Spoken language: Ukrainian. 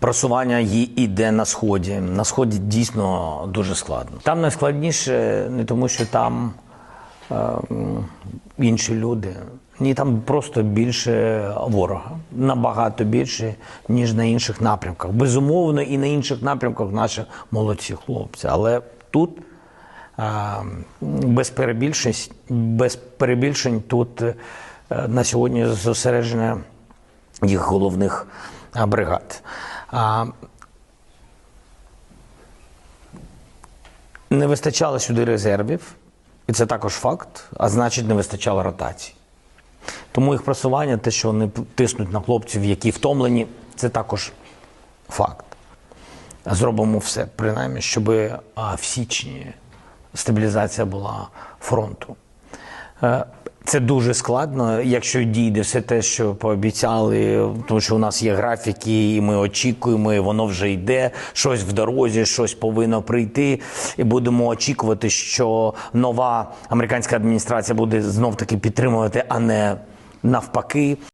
Просування її іде на сході. На сході дійсно дуже складно. Там найскладніше не тому, що там е, інші люди. Ні, там просто більше ворога, набагато більше, ніж на інших напрямках. Безумовно, і на інших напрямках наші молодці хлопці. Але тут а, без перебільшень, без перебільшень тут е, на сьогодні зосередження їх головних а, бригад. Не вистачало сюди резервів, і це також факт, а значить, не вистачало ротації. Тому їх просування, те, що вони тиснуть на хлопців, які втомлені, це також факт. Зробимо все, принаймні, щоб в січні стабілізація була фронту. Це дуже складно, якщо дійде все те, що пообіцяли, тому що у нас є графіки, і ми очікуємо, і воно вже йде. Щось в дорозі, щось повинно прийти. І будемо очікувати, що нова американська адміністрація буде знов таки підтримувати, а не навпаки.